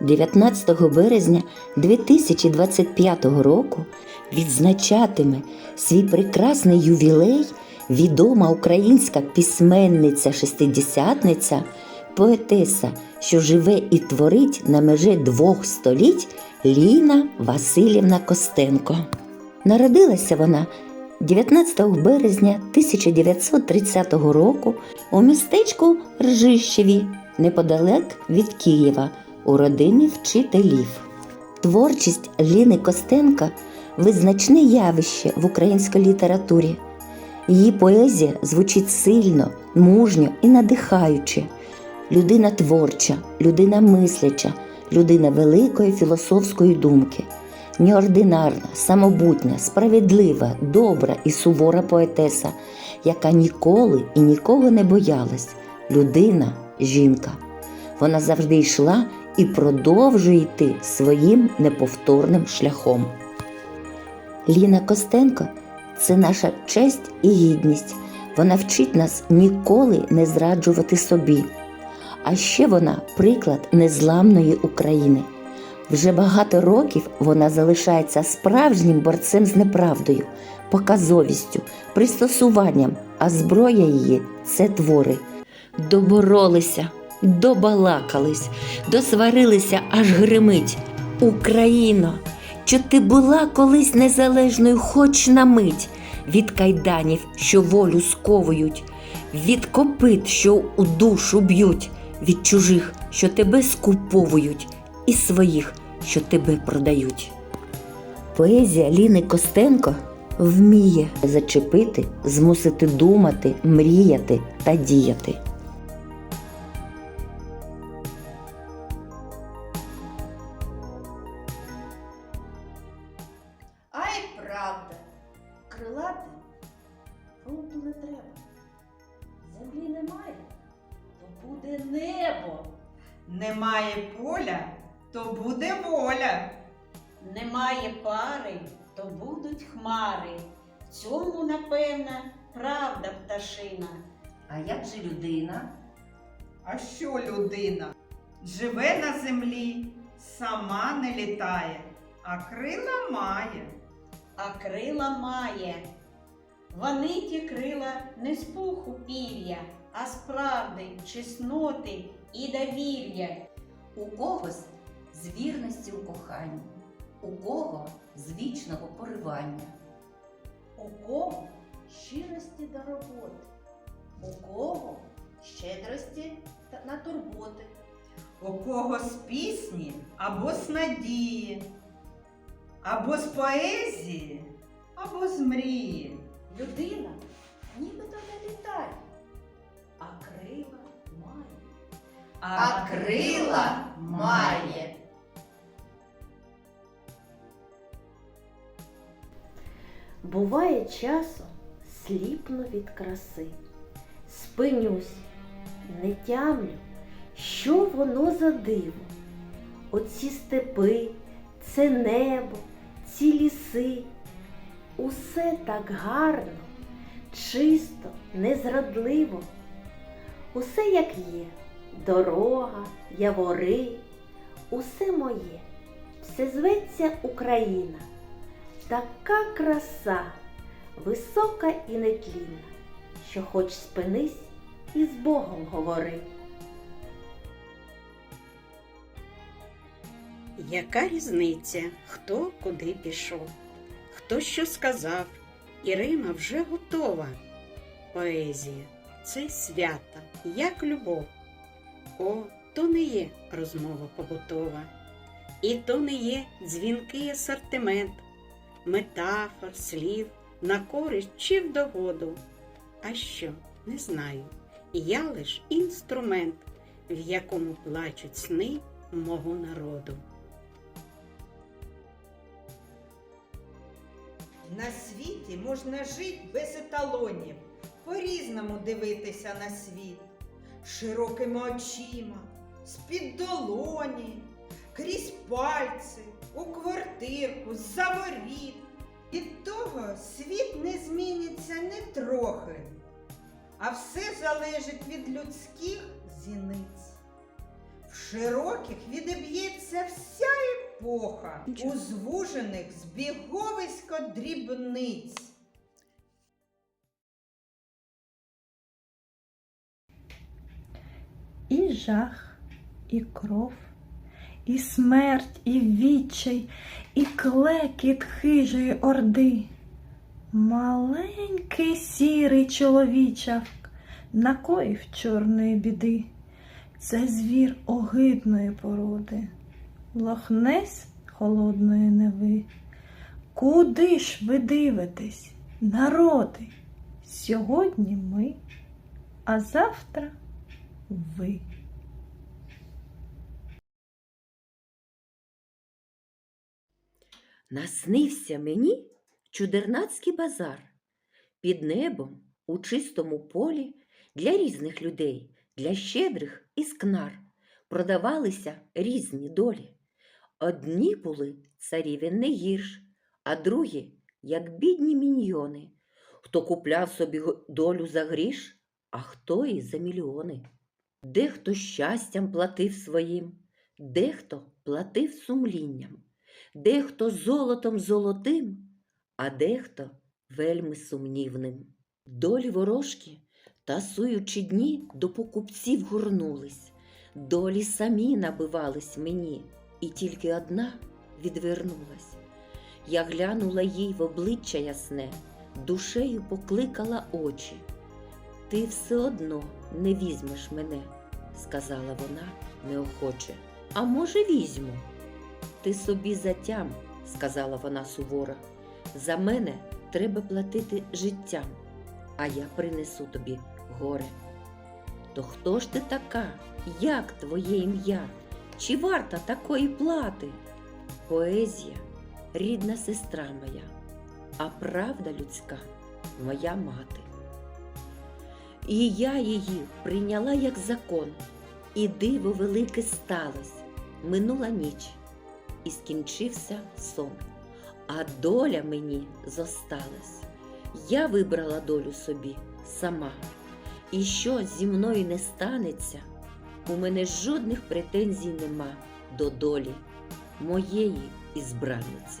19 березня 2025 року відзначатиме свій прекрасний ювілей відома українська письменниця-шестидесятниця, поетеса, що живе і творить на межі двох століть Ліна Васильівна Костенко. Народилася вона 19 березня 1930 року у містечку Ржищеві, неподалек від Києва, у родині вчителів. Творчість Ліни Костенка визначне явище в українській літературі. Її поезія звучить сильно, мужньо і надихаюче. Людина творча, людина мисляча, людина великої філософської думки, неординарна, самобутня, справедлива, добра і сувора поетеса, яка ніколи і нікого не боялась. Людина, жінка. Вона завжди йшла і продовжує йти своїм неповторним шляхом. Ліна Костенко це наша честь і гідність. Вона вчить нас ніколи не зраджувати собі. А ще вона приклад незламної України. Вже багато років вона залишається справжнім борцем з неправдою, показовістю, пристосуванням, а зброя її це твори. Доборолися, добалакались, досварилися, аж гримить. Україно, чи ти була колись незалежною хоч на мить від кайданів, що волю сковують, від копит, що у душу б'ють, від чужих, що тебе скуповують, і своїх, що тебе продають. Поезія Ліни Костенко вміє зачепити, змусити думати, мріяти та діяти. Крилати фронту не треба. Землі немає, то буде небо. Немає поля, то буде воля. Немає пари, то будуть хмари. В цьому, напевно, правда пташина. А як же людина? А що людина? Живе на землі, сама не літає, а крила має. А крила має. Вони ті крила не з пуху пір'я, а з правди, чесноти і довір'я. У когось з вірності у коханні, у кого з вічного поривання. У кого щирості до роботи, у кого щедрості на турботи. У кого з пісні або з надії, або з поезії, або з мрії. Людина нібито не літає, а крила має. А крила має. Буває часом сліпну від краси, спинюсь, не тямлю, що воно за диво. Оці степи, це небо, ці ліси, усе так гарно, чисто, незрадливо. Усе як є, дорога, явори, усе моє, все зветься Україна. Така краса, висока і нетлінна, що хоч спинись і з Богом говори. Яка різниця, хто куди пішов, хто що сказав, і Рима вже готова. Поезія це свята, як любов. О, то не є розмова побутова, і то не є дзвінкий асортимент, метафор, слів, на користь чи в догоду. А що, не знаю. Я лиш інструмент, в якому плачуть сни мого народу. На світі можна жити без еталонів, по-різному дивитися на світ, широкими очима, з-під долоні, крізь пальці, у квартирку, з-за воріт. Від того світ не зміниться не трохи, а все залежить від людських зіниць. В широких відіб'ється епоха, у звужених збіговисько дрібниць. І жах, і кров, і смерть, і відчай, і клекіт хижої орди. Маленький сірий чоловічак накоїв чорної біди. Це звір огидної породи, лохнесь холодної неви. Куди ж ви дивитесь, народи? Сьогодні ми, а завтра ви. Наснився мені чудернацький базар. Під небом у чистому полі для різних людей, для щедрих і скнар продавалися різні долі. Одні були царівен не гірш, а другі, як бідні міньйони, хто купляв собі долю за гріш, а хто і за мільйони. Дехто щастям платив своїм, дехто платив сумлінням, дехто золотом золотим, а дехто вельми сумнівним. Долі ворожки, тасуючи дні, до покупців горнулись, долі самі набивались мені, і тільки одна відвернулась. Я глянула їй в обличчя ясне, душею покликала очі. Ти все одно не візьмеш мене, сказала вона неохоче. А може, візьму? Ти собі затям, сказала вона суворо. За мене треба платити життям, а я принесу тобі горе. То хто ж ти така? Як твоє ім'я? Чи варта такої плати? Поезія, рідна сестра моя, а правда людська моя мати. І я її прийняла як закон, і диво велике сталось. Минула ніч, і скінчився сон, а доля мені зосталась. Я вибрала долю собі сама, і що зі мною не станеться, у мене жодних претензій нема до долі моєї ізбранниці.